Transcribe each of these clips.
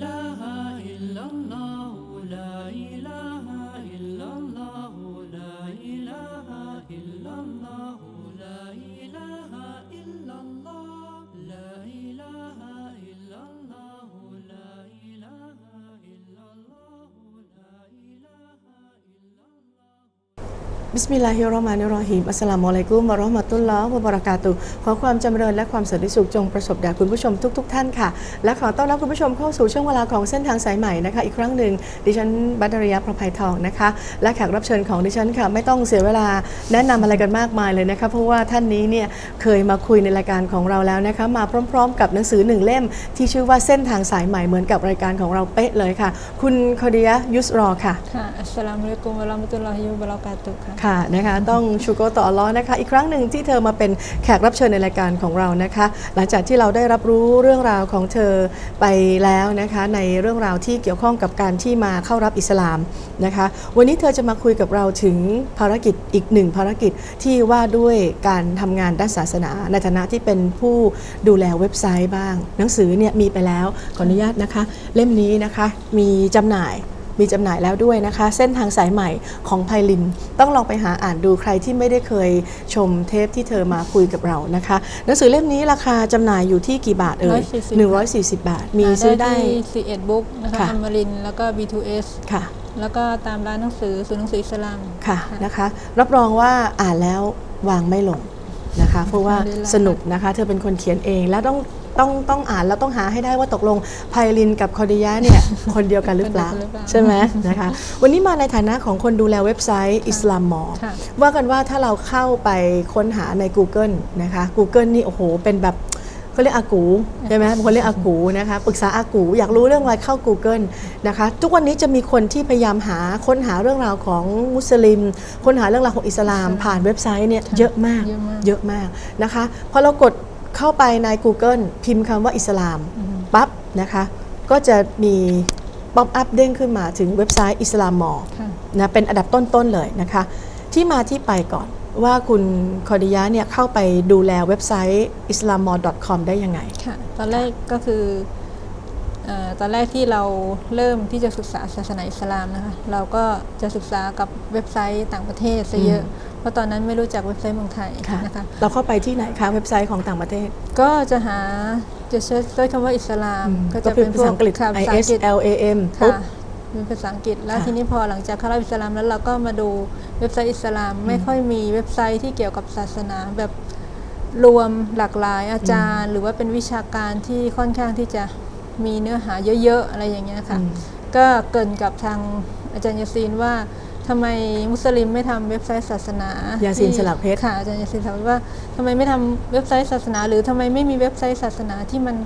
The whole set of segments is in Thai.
ilaha illallah. บิสมิลลาฮิรเราะห์มานิรเราะฮีมอัสสลามุอะลัยกุมวะเราะห์มะตุลลอฮ์วะบะเราะกาตุฮ์ขอความจำเริญและความสันติสุขจงประสบแด่คุณผู้ชมทุกๆท่านค่ะ และขอต้อนรับคุณผู้ชมเข้าสู่ช่วงเวลาของเส้นทางสายใหม่นะคะ อีกครั้งหนึ่งดิฉันบัตรริยาประภัยทองนะคะ และแขกรับเชิญของดิฉันค่ะ ไม่ต้องเสียเวลาแนะนำอะไรกันมากมายเลยนะคะ เพราะว่าท่านนี้เนี่ยเคยมาคุยในรายการของเราแล้วนะคะ มาพร้อม ๆ กับหนังสือหนึ่งเล่ม ที่ชื่อว่าเส้นทางสายใหม่เหมือนกับรายการของเราเป๊ะเลยค่ะ คุณคอดียะยุสรอค่ะค่ะอัสสลามุอะลัยกุมวะเราะมะตุลลอฮิวะบะเราะกาตุฮ์ค่ะค่ะนะคะต้องชูโกต่อลเลอนะคะ อีกครั้งหนึ่งที่เธอมาเป็นแขกรับเชิญในรายการของเรานะคะ หลังจากที่เราได้รับรู้เรื่องราวของเธอไปแล้วนะคะ ในเรื่องราวที่เกี่ยวข้องกับการที่มาเข้ารับอิสลามนะคะ วันนี้เธอจะมาคุยกับเราถึงภารกิจอีกหนึ่งภารกิจที่ว่าด้วยการทำงานด้านศาสนาในฐานะที่เป็นผู้ดูแลเว็บไซต์บ้าง หนังสือเนี่ยมีไปแล้วขออนุญาตนะคะ เล่มนี้นะคะมีจำหน่าย มีจำหน่ายแล้วด้วยนะคะ เส้นทางสายใหม่ของไพลิน ต้องลองไปหาอ่านดูใครที่ไม่ได้เคยชมเทปที่เธอมาคุยกับเรานะคะหนังสือเล่มนี้ราคาจำหน่ายอยู่ที่กี่บาทเอ่ย140 140บาท มีซื้อได้ที่ซีเอ็ดบุ๊กนะคะค่ะอมรินทร์แล้วก็ B2S ค่ะแล้วก็ตามร้านหนังสือศูนย์หนังสืออิสลามค่ะนะคะ รับรองว่าอ่านแล้ววางไม่ลงนะคะ เพราะว่าอัลฮัมดุลิลลาห์สนุกนะคะ เธอเป็นคนเขียนเองแล้วต้อง ต้องต้องอ่านแล้วต้องหาให้ได้ว่าตกลงไพลินกับคอดิยะเนี่ยคนเดียวกันหรือเปล่าคนเดียวกันหรือเปล่าใช่ไหมนะคะวันนี้มาในฐานะของคนดูแลเว็บไซต์อิสลามมอค่ะว่ากันว่าถ้าเราเข้าไปค้นหาใน Google นะคะ Google นี่โอ้โห เป็นแบบเขาเรียกอากูใช่ไหมบางคนเรียกอากูนะคะปรึกษาอากูอยากรู้เรื่องอะไรเข้า Google นะคะทุกวันนี้จะมีคนที่พยายามหาค้นหาเรื่องราวของมุสลิม ค้นหาเรื่องราวของอิสลามผ่านเว็บไซต์เนี่ยเยอะมากเยอะมากเยอะมากนะคะพอเรากด เข้าไปใน Google พิมพ์คำว่าอิสลามอืมปั๊บนะคะ ก็จะมีป๊อปอัพเด้งขึ้นมาถึงเว็บไซต์อิสลามมอค่ะนะเป็นอันดับต้น ๆ เลยนะคะ ที่มาที่ไปก่อนว่าคุณคอดิยะเนี่ยเข้าไปดูแลเว็บไซต์ islamor.com ได้ยังไง ค่ะ ตอนแรกก็คือเอ่อตอนแรกที่เราเริ่มที่จะศึกษาศาสนาอิสลามนะคะ เราก็จะศึกษากับเว็บไซต์ต่างประเทศซะเยอะ เพราะตอนนั้นไม่รู้จักเว็บไซต์เมืองไทยค่ะนะคะเราเข้าไปที่ไหนคะเว็บไซต์ของต่างประเทศ ก็จะหาจะเซิร์ชด้วยคำว่าอิสลาม ก็จะเป็นภาษาอังกฤษค่ะภา I ษาอั S งกฤษ L A M ปุ๊บค่ะเป็นภาษาอังกฤษแล้วค่ะทีนี้พอหลังจากเข้ารับอิสลามแล้วเราก็มาดูเว็บไซต์อิสลาม ไม่ค่อยมีเว็บไซต์ที่เกี่ยวกับศาสนาแบบรวมหลากหลายอาจารย์ หรือว่าเป็นวิชาการที่ค่อนข้างที่จะมีเนื้อหาเยอะๆอะไรอย่างเงี้ยค่ะอืมก็เกรินกับทางอาจารย์ยาซีนว่า ทำไมมุสลิมไม่ทำเว็บไซต์ศาสนายาซีนที่สลักเพชร ค่ะอาจารย์ยาซีนถามว่าทำไมไม่ทำเว็บไซต์ศาสนา หรือทำไมไม่มีเว็บไซต์ศาสนาที่มัน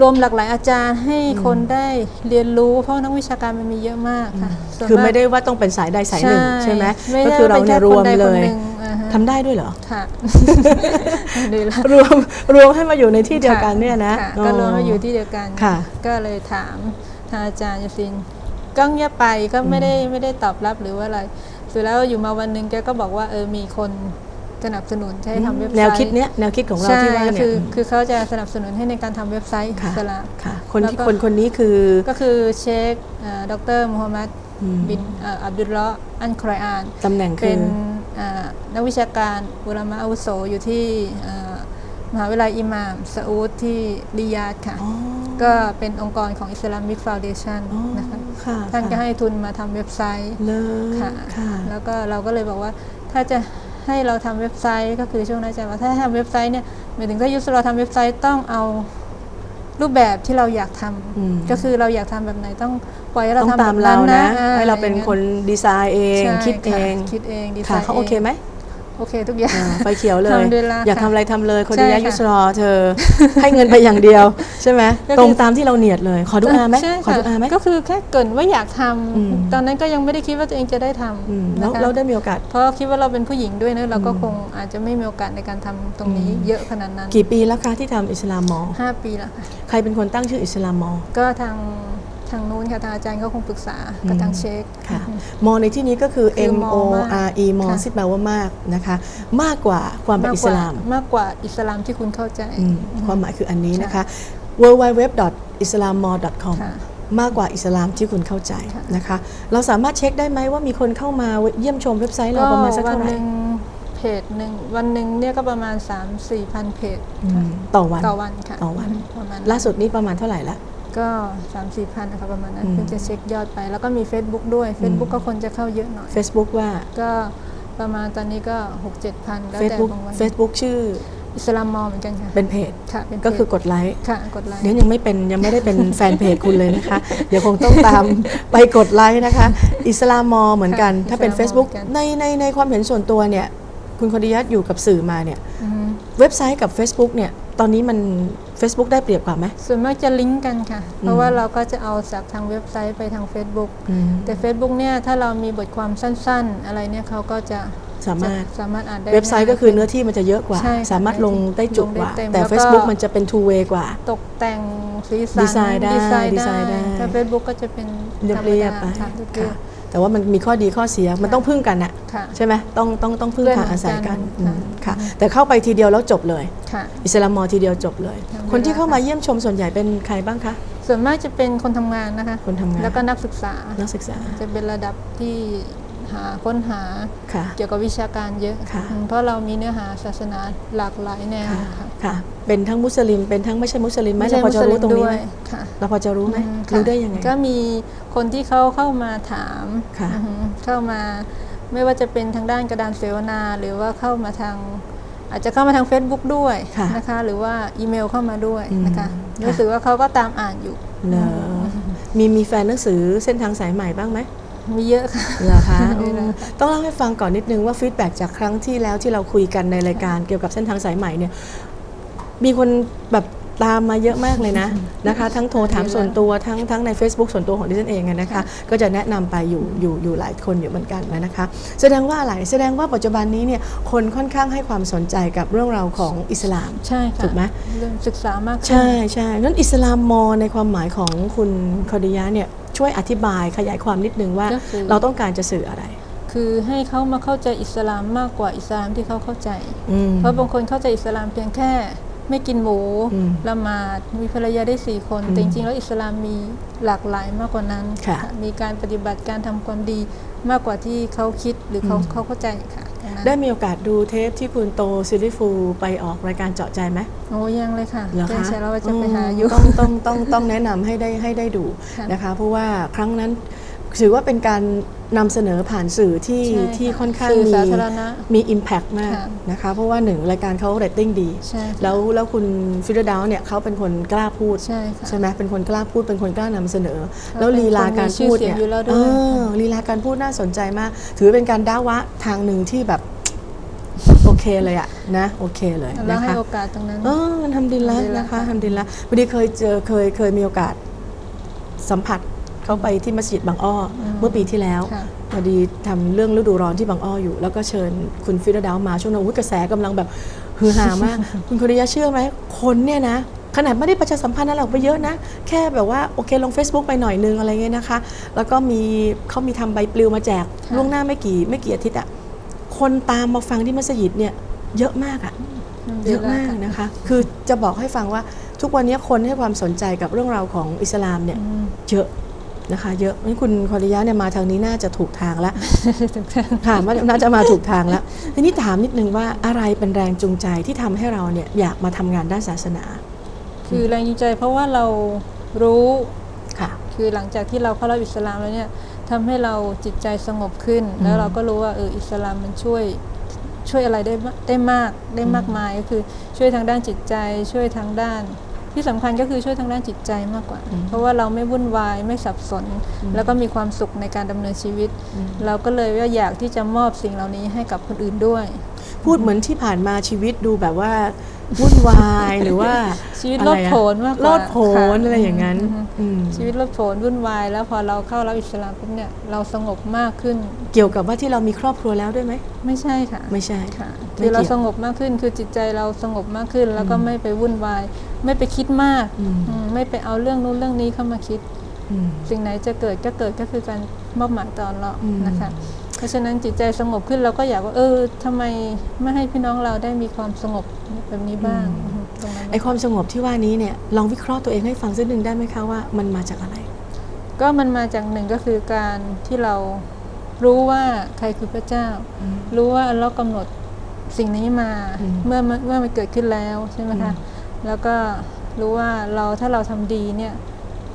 รวมหลากหลายอาจารย์ให้คนได้เรียนรู้ เพราะนักวิชาการมันมีเยอะมากค่ะส่วนคือากไม่ได้ว่าต้องเป็นสายใดสายหนึ่งใช่ไหมไม่ก็ได้คือเราป็นเนี่ยแค่รวมคนใดเลคนยหนึ่งอ่าฮะ ทำได้ด้วยเหรอ ค่ะ ดีละรวมรวมให้มาอยู่ในที่เดียวกันเนี่ยนะค่ก็รวมมาอยู่ที่เดียวกัน ค่ะ ก็เลยถามทางอาจารย์ยาซิน ก็เงียบไปก็ไม่ได้ไม่ได้ตอบรับหรือว่าอะไรสุดแล้วอยู่มาวันหนึ่งแกก็บอกว่าเออมีคนสนับสนุนจะให้ทำเว็บไซต์แนวคิดเนี้ยแนวคิดของเราใช่ที่ว่าก็เนี่คืยอคือเขาจะสนับสนุนให้ในการทำเว็บไซต์อิค่ะสลามค่ะคนที่แล้วก็คนคนนี้คือก็คือเชคดรมูฮัมหมัดอืมบินเอ่ออับดุลเลาะห์อันครอยอานตำแหน่งคืเป็อนเอ่อนักวิชาการอุลามะอาวุโสอยู่ที่เอ่อมหาวิทยาลัยอิหม่ามซาอุดที่ริยาดค่ะอ๋อ ก็เป็นองค์กรของ Islamic Foundation อ๋อนะคะค่ะท่านก็ค่ะให้ทุนมาทำเว็บไซต์เลยค่ะค่ะแล้วก็เราก็เลยบอกว่าถ้าจะให้เราทำเว็บไซต์ก็คือช่วงนั้นอาจะว่าถ้าทำเว็บไซต์เนี่ยหมายถึงถ้ายูสเราทำเว็บไซต์ต้องเอารูปแบบที่เราอยากทำอืมก็คือเราอยากทำแบบไหนต้องปล่อยให้เราต้องทำตามแบบเรานะอ่ให้เราเป็นคนดีไซน์เองใช่คิดเองะคิดเองดีไซค่ะน์เขาโอเคไหม โอเคทุกอย่างอ่าไฟเขียวเลยอัลฮัมดุลิลลาห์อยากทำอะไรทำเลยคนดีใช่ยะค่ะยุสรอเธอ ให้เงินไปอย่างเดียว ใช่ไหมก็คือตรงตามที่เราเนียดเลย ขอดูอาไหมใช่ขอค่ะดูอาไหมก็คือแค่เกรินว่าอยากทอืมำตอนนั้นก็ยังไม่ได้คิดว่าตัวเองจะได้ทอืมำแล้วนะคะเราได้มีโอกาส เพราะคิดว่าเราเป็นผู้หญิงด้วยนะเราก็อืมคงอาจจะไม่มีโอกาสในการทำตรงนี้อืมเยอะขนาดนั้น กี่ปีแล้วคะที่ทำอิสลามมอห้าปีแล้วค่ะใครเป็นคนตั้งชื่ออิสลามมอก็ทาง ทางนู้นค่ะทางอาจารย์เขาคงปรึกษากับอืมทางเชคค่ะมอในที่นี้ก็คือคือ M ม O มาก R E มอค่ะซึ่งแปลว่ามากนะคะ มากกว่าความเป็นมากอิกสว่าลาม มากกว่าอิสลามที่คุณเข้าใจอืมความหมายคืออันนี้ใช่นะคะ w w w i s l a m m o r c o m ค่ะมากกว่าอิสลามที่คุณเข้าใจค่ะนะคะ เราสามารถเช็คได้ไหมว่ามีคนเข้ามาเยี่ยมชมเว็บไซต์เราประมาณสักวัเท่าไหหร่นึ่งเพจหนึ่งวันหนึ่งเนี่ยก็ประมาณ 3 4พันเพจอืค่ะมต่อวันต่อวันค่ะต่อวันประมาณล่าสุดนี้ประมาณเท่าไหร่ละ ก็3 4พันนะคะประมาณนั้นอืมเพื่อจะเช็คยอดไป แล้วก็มี Facebook ด้วย Facebook ก็คนจะเข้าเยอะหน่อย Facebook ว่า ก็ประมาณตอนนี้ก็6 7พันแล้วแต่ Facebook บางวัน Facebook ชื่ออิสลามมอลเหมือนกันค่ะ เป็นเพจค่ะเป็นเพจก็คือกดไลค์ค่ะกดไลค์เดี๋ยวยังไม่เป็นยังไม่ได้เป็นแฟนเพจคุณเลยนะคะ เดี๋ยวคงต้องตามไปกดไลค์นะคะ อิสลามมอเหมือนกันค่ะถ้าเป็นอิสลามมอ Facebook เหมือนกันในในในความเห็นส่วนตัวเนี่ย คุณคดียัตอยู่กับสื่อมาเนี่ยอืมเว็บไซต์กับ Facebook เนี่ย ตอนนี้มัน Facebook ได้เปรียบกว่าไหม ส่วนมากจะลิงก์กันค่ะ เพราะว่าเราก็จะเอาจากทางเว็บไซต์ไปทาง Facebook อืมแต่ Facebook เนี่ยถ้าเรามีบทความสั้นๆ อะไรเนี่ยเขาก็จะสามารถจะสามารถอ่านได้เว็บไซต์ก็คือเนื้อที่มันจะเยอะกว่าใช่ค่ะสามารถลงได้จุกกว่าลงได้เต็มแต่แล้วก็ Facebook มันจะเป็น two way กว่า ตกแต่งสีสันดีไซน์ได้ดีไซน์ดีไซน์ได้ถ้า Facebook ก็จะเป็นเรียบธรรมเรียดาบๆไปค่ะเรียบค่ะ แต่ว่ามันมีข้อดีข้อเสียมันต้องพึ่งกันอะๆค่ะใช่ไหมต้องต้องต้องพึ่งเพื่อนพาอาศัยกันเหมือนกันอืมค่ะค่ะ แต่เข้าไปทีเดียวแล้วจบเลยค่ะอิสลามมอทีเดียวจบเลยทำเวลาคนที่เข้ามาเยี่ยมชมส่วนใหญ่เป็นใครบ้างคะส่วนมากจะเป็นคนทำงานนะคะคนทำงานแล้วก็นักศึกษานักศึกษาจะเป็นระดับที่ หาค้นหาค่ะเกี่ยวกับวิชาการเยอะค่ะอืมเพราะเรามีเนื้อหาศาสนาหลากหลายแนวค่ะค่ะค่ะ เป็นทั้งมุสลิม เป็นทั้งไม่ใช่มุสลิมไหมไม่เราใช่พอมุจะสลิรู้มตรงนี้ด้ไหวมยค่ะเราพอจะรู้ไหมอืค่ะรู้ได้ยังไงก็มีคนที่เขาเข้ามาถามค่ะอือหือเข้ามาไม่ว่าจะเป็นทางด้านกระดานเสวนา หรือว่าเข้ามาทางอาจจะเข้ามาทาง Facebook ด้วยค่ะนะคะ หรือว่าอีเมลเข้ามาด้วยอืมนะคะค่ะรู้สึกว่าเขาก็ตามอ่านอยู่เหรอมีมีแฟนหนังสือเส้นทางสายใหม่บ้างไหม มีเยอะค่ะ เหรอคะมีแล้วอืมต้องเล่าให้ฟังก่อนนิดนึงว่าฟีดแบ็จากครั้งที่แล้วที่เราคุยกันในรายการเกี่ยวกับเส้นทางสายใหม่เนี่ยมีคนแบบตามมาเยอะมากเลยนะนะคะ ทั้งโทรถามส่วนตัวทั้งทั้งใน Facebook ส่วนตัวของดิฉันเองอะนะคะ ก็จะแนะนำไปอยู่อยู่อยู่หลายคนอยู่เหมือนกันนะคะ แสดงว่าอะไรแสดงว่าปัจจุบันนี้เนี่ยคนค่อนข้างให้ความสนใจกับเรื่องราวของอิสลาม ใช่ค่ะถูกไหม เริ่มศึกษามากขึ้น ใช่ใช่นั้นอิสลามมอในความหมายของคุณคอดิยะเนี่ย ช่วยอธิบายขยายความนิดนึงว่า ก็คือ เราต้องการจะสื่ออะไร คือให้เขามาเข้าใจอิสลามมากกว่าอิสลามที่เขาเข้าใจ อืม เพราะบางคนเข้าใจอิสลามเพียงแค่ไม่กินหมูอืมละหมาดมีภรรยาได้สี่คนอืมแต่จริงๆแล้วอิสลามมีหลากหลายมากกว่านั้นค่ะมีการปฏิบัติการทำความดีมากกว่าที่เขาคิดหรือเขาอืมเขาเข้าใจค่ะตรงนั้น ได้มีโอกาสดูเทปที่คุณโตซิลิฟูไปออกรายการเจาะใจไหมโอ้ยังเลยค่ะเหรอเพื่อนคะแชร์แล้วว่าจะไปหาอยู่ต้องต้องต้องต้องแนะนำให้ได้ให้ได้ดูค่ะนะคะ เพราะว่าครั้งนั้น ถือว่าเป็นการนำเสนอผ่านสื่อที่ใช่ค่ะที่ค่อนข้างสื่อมีสาธารณะมี Impact มากค่ะนะคะ เพราะว่าหนึ่งรายการเขาเรตติ้งดีใช่ค่ะแล้วแล้วคุณฟิลดาวเนี่ยเขาเป็นคนกล้าพูดใช่ค่ะใช่ไหมเป็นคนกล้าพูดเป็นคนกล้านำเสนอเขาแล้วเป็นลีลาการพูดคนมีชื่อเสียเนี่งยอยู่แล้วด้วยเออลีลาการพูดน่าสนใจมาก ถือเป็นการด้าวะทางหนึ่งที่แบบโอเคเลยอะนะโอเคเลยแล้วนะให้คะโอกาสตรงนั้นเออทำดีละทำดีละนะคะค่ะทำดีละพอดีเคยเจอเคยเคยมีโอกาสสัมผัส เขาไปที่มัสยิดบางอ้ออเมื่อปีที่แล้วค่ะพอดีทำเรื่องฤดูร้อนที่บางอ้ออยู่ แล้วก็เชิญคุณฟิลดาวมาช่วงนั้นอุ๊ยกระแสกำลังแบบฮือฮามาก คุณคริยาเชื่อไหมคนเนี่ยนะขนาดไม่ได้ประชาสัมพันธ์อะไรออกไปเยอะนะ แค่แบบว่าโอเคลง Facebook ไปหน่อยนึงอะไรเงี้ยนะคะ แล้วก็มีเขามีทำใบปลิวมาแจกค่ะล่วงหน้าไม่กี่ไม่กี่อาทิตย์อะคนตามมาฟังที่มัสยิดเนี่ยเยอะมากอะเยอะมากนะคะ คือจะบอกให้ฟังว่าทุกวันนี้คนให้ความสนใจกับเรื่องราวของอิสลามเนี่ยอืมเยอะ นะคะเยอะงั้นคุณคอริยะเนี่ยมาทางนี้น่าจะถูกทางแล้วถูกต้องค่ะว่าน่าจะมาถูกทางแล้วทีนี้ถามนิดนึงว่าอะไรเป็นแรงจูงใจที่ทำให้เราเนี่ยอยากมาทำงานด้านศาสนา คือแรงจูงใจเพราะว่าเรารู้ค่ะคือหลังจากที่เราเข้ารับอิสลามแล้วเนี่ยทำให้เราจิตใจสงบขึ้น แล้วเราก็รู้ว่าเอออิสลามมันช่วยช่วยอะไรได้มากได้มากได้มากมายก็คือช่วยทางด้านจิตใจช่วยทางด้าน ที่สำคัญก็คือช่วยทางด้านจิตใจมากกว่าอืมเพราะว่าเราไม่วุ่นวายไม่สับสน แล้วก็มีความสุขในการดำเนินชีวิต เราก็เลยว่าอยากที่จะมอบสิ่งเหล่านี้ให้กับคนอื่นด้วย พูดเหมือนที่ผ่านมาชีวิตดูแบบว่าวุ่นวายหรือว่าชีวิตอะโลไรดอะโผนมากกว่าโลดโผนค่ะอะไรอย่างนั้นมอืมชีวิตโลดโผนวุ่นวาย แล้วพอเราเข้ารับอิสลามปุ๊บเนี่ยเราสงบมากขึ้น เกี่ยวกับว่าที่เรามีครอบครัวแล้วด้วยไหมไม่ใช่ค่ะ ไม่ใช่ค่ะไม่คือเราเกี่ยวสงบมากขึ้นคือจิตใจเราสงบมากขึ้น แล้วก็ไม่ไปวุ่นวาย ไม่ไปคิดมากอืมอืมไม่ไปเอาเรื่องนู้นเรื่องนี้เข้ามาคิดอืมสิ่งไหนจะเกิดก็เกิดก็คือการมอบหมายต่อเราอืมนะคะ เพราะฉะนั้นจิตใจสงบขึ้นเราก็อยากว่าเออทำไมไม่ให้พี่น้องเราได้มีความสงบแบบนี้บ้างตรงนั้นไอความสงบที่ว่านี้เนี่ยลองวิเคราะห์ตัวเองให้ฟังสักหนึ่งได้ไหมคะว่ามันมาจากอะไร ก็มันมาจากหนึ่งก็คือการที่เรารู้ว่าใครคือพระเจ้า รู้ว่าเรากำหนดสิ่งนี้มาอืมเมื่อเมื่อมันเกิดขึ้นแล้วใช่ไหมคะอืมแล้วก็รู้ว่าเราถ้าเราทำดีเนี่ย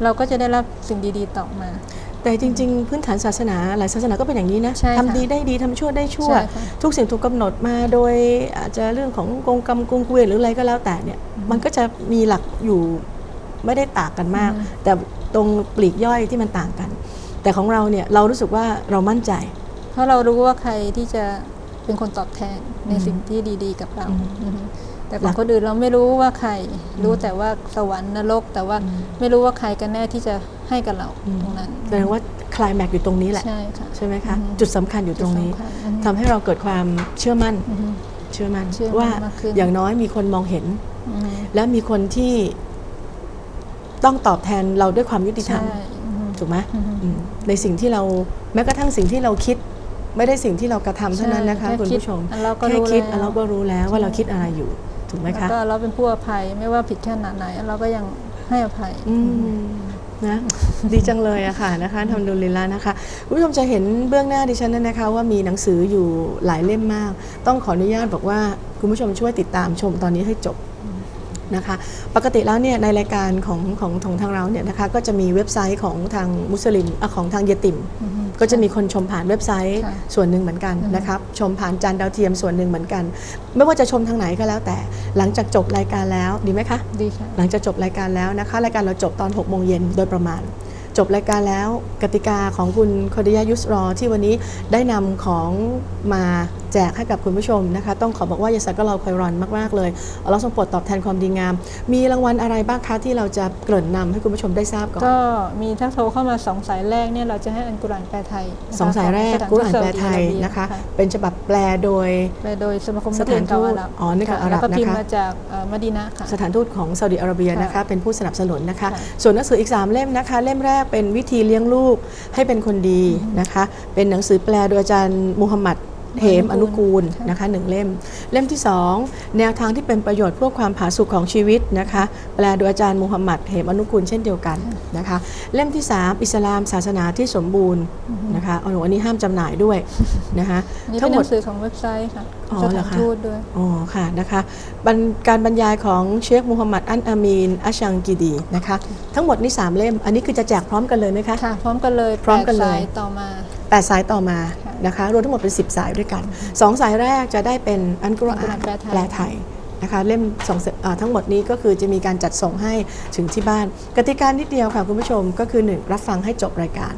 เราก็จะได้รับสิ่งดีๆต่อมา แต่จริง ๆ พื้นฐานศาสนาหลายศาสนาก็เป็นอย่างนี้นะใช่ค่ะทำดีได้ดีทำชั่วได้ชั่วใช่ค่ะทุกสิ่งถูกกำหนดมาโดยอาจจะเรื่องของกงกรรมกงเกวียนหรืออะไรก็แล้วแต่เนี่ยมันก็จะมีหลักอยู่ไม่ได้ต่างกันมากอืมแต่ตรงปลีกย่อยที่มันต่างกัน แต่ของเราเนี่ยเรารู้สึกว่าเรามั่นใจ เพราะเรารู้ว่าใครที่จะเป็นคนตอบแทนในอืมสิ่งที่ดี ๆ กับเราอืมอือฮึ แต่ขหลัองกคนอื่นเราไม่รู้ว่าใคร รู้แต่ว่าสวรรค์นรก แต่ว่าอืมไม่รู้ว่าใครกันแน่ที่จะให้กับเราอืมตรงนั้นแสดงว่าคลายแม็กอยู่ตรงนี้แหละ ใช่ค่ะใช่ไหมคะอืมจุดสำคัญอยู่ตรงนี้จุดสำคัญอืมทำให้เราเกิดความเชื่อมั่นอือฮึเชื่อมั่นเชื่อมั่นว่ามากขึ้นอย่างน้อยมีคนมองเห็นอือฮึและมีคนที่ต้องตอบแทนเราด้วยความยุติธรรมใช่อือฮึถูกไหมอือฮึอืมในสิ่งที่เราแม้กระทั่งสิ่งที่เราคิดไม่ได้สิ่งที่เรากระทำเท่านั้นนะคะใช่คุณแค่ผู้ชมคิดอันเราก็แค่รู้คิดแล้วอันเราก็รู้แล้วว่าเราคิดอะไรอยู่ ถูกไหมแล้วคะก็เราเป็นผู้อภัยไม่ว่าผิดแค่ขนาดไหนเราก็ยังให้อภัยอืมนะดีจังเลยอะค่ะนะคะทำดูลิลละนะคะคุณผู้ชมจะเห็นเบื้องหน้าดิฉันนั่นนะคะ ว่ามีหนังสืออยู่หลายเล่มมาก ต้องขออนุญาตบอกว่าคุณผู้ชมช่วยติดตามชมตอนนี้ให้จบ นะคะปกติแล้วเนี่ยในรายการของของของทางเราเนี่ยนะคะก็จะมีเว็บไซต์ของทางมุสลิมอะของทางเยติมอือฮึก็จะมีคนชมผ่านเว็บไซต์ค่ะส่วนหนึ่งเหมือนกันอือฮึนะครับชมผ่านจานดาวเทียมส่วนหนึ่งเหมือนกัน ไม่ว่าจะชมทางไหนก็แล้ว แต่หลังจากจบรายการแล้วดีไหมคะดีค่ะหลังจากจบรายการแล้วนะคะรายการเราจบตอน6โมงเย็นโดยประมาณจบรายการแล้วกติกาของคุณคดิยายุสรอที่วันนี้ได้นำของมาแจกให้กับคุณผู้ชมนะคะ ต้องขอบอกว่ายาสักก็เราคอยรอนมาก ๆ เลยเอาเราทรงโปรดตอบแทนความดีงาม มีรางวัลอะไรบ้างคะที่เราจะเกริ่นนำให้คุณผู้ชมได้ทราบก่อน ก็มีถ้าโทรเข้ามาสองสายแรกเนี่ยเราจะให้อันกุรอานแปลไทยนะคะสองสายแรกขถกุรอานแปลไทยซาอุดิอาระเบีนะคะ เป็นฉบับแปลโดยแปลโดยสมาคมสถานทูตนักเรียเก่อาหรับอ๋อนี่ของค่ะอาหรับแล้วก็พิมพ์นะคะมาจากเอ่อมะดีนะห์ค่ะสถานทูตของซาอุดิอาระเบียนะคะค่ะเป็นผู้สนับสนุนนะคะค่ะส่วนหนังสืออีก 3 เล่มนะคะ เล่มแรกเป็นวิธีเลี้ยงลูกให้เป็นคนดีนะคะ เป็นหนังสือแปลโดยอาจารย์มูฮัมหมัด เหมอนุกูลค่ะนะคะหนึ่งเล่ม เล่มที่ 2 แนวทางที่เป็นประโยชน์เพื่อความผาสุกของชีวิตนะคะแปลโดยอาจารย์มูฮัมหมัดเหมอนุกูลเช่นเดียวกันนะคะเล่มที่ 3 อิสลามศาสนาที่สมบูรณ์นะคะอ๋ออันนี้ห้ามจำหน่ายด้วยนะคะอันนี้ทั้เป็งนหหมนัดงสือของเว็บไซต์ค่ะอ๋อสเหรถาอนคะทูตด้วยอ๋อค่ะนะคะบรรการบรรยายของเชคมูฮัมหมัดอันอามีนอัชชังกีดีนะคะทั้งหมดนี่3เล่ม อันนี้คือจะแจกพร้อมกันเลยไหมคะค่ะพร้อมกันเลยพร้อมกันเลยแปดสาต่อมาแปดสายต่อมาค่ะ นะคะรวมทั้งหมดเป็น 10 สายด้วยกัน 2 สายแรกจะได้เป็นอันกุรอานอัลกุรอานแปลไทยแปลไทยนะคะเล่มสองเสอ่าทั้งหมดนี้ก็คือจะมีการจัดส่งให้ถึงที่บ้าน กติกานิดเดียวค่ะคุณผู้ชมก็คือ 1 รับฟังให้จบรายการ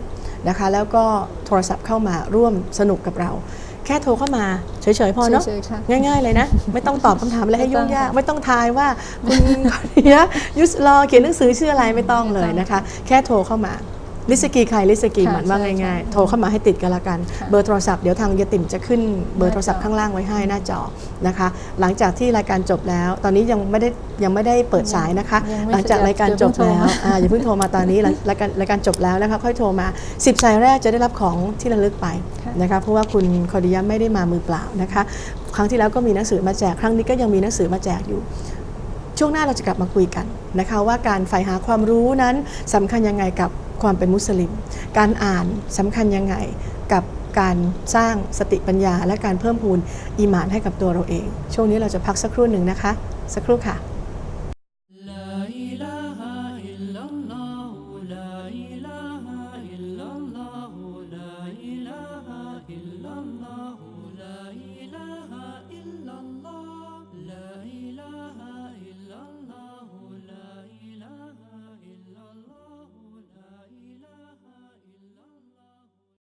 นะคะแล้วก็โทรศัพท์เข้ามาร่วมสนุกกับเราแค่โทรเข้ามาเฉยๆพอเนาะเฉยๆค่ะง่ายๆเลยนะ ไม่ต้องตอบคำถามอะไรให้ไม่ต้ยุ่องงยากค่ะไม่ต้องทายว่าคุณคนนี้ยุสลอเขียนหนังสือชื่ออะไรไม่ต้องเลยนะคะ แค่โทรเข้ามา ลิสกีใครลิสกีค่ะหมันว่าใช่ง่ายใช่ๆโทรเข้ามาให้ติดกันละกันค่ะเบอร์โทรศัพท์เดี๋ยวทางยติ่มจะขึ้นเบอร์โทรศัพท์หน้าจอข้างล่างไว้ให้หน้าจอนะคะ หลังจากที่รายการจบแล้ว ตอนนี้ยังไม่ได้ยังไม่ได้เปิดสายนะคะยังไม่หลังจากรายการจบแล้วอย่าเพิ่งโทรมาอ่าอย่าเพิ่งโทรมาตอนนี้หลังรายการรายการจบแล้วนะคะค่อยโทรมา 10 สายแรกจะได้รับของที่ระลึกไปค่ะนะคะเพราะว่าคุณคอดิยะไม่ได้มามือเปล่านะคะ ครั้งที่แล้วก็มีหนังสือมาแจกครั้งนี้ก็ยังมีหนังสือมาแจกอยู่ช่วงหน้าเราจะกลับมาคุยกันนะคะ ว่าการใฝ่หาความรู้นั้นสำคัญยังไงกับ ความเป็นมุสลิม การอ่านสำคัญยังไงกับการสร้างสติปัญญา และการเพิ่มพูนอีหมานให้กับตัวเราเอง ช่วงนี้เราจะพักสักครู่หนึ่งนะคะ สักครู่ค่ะ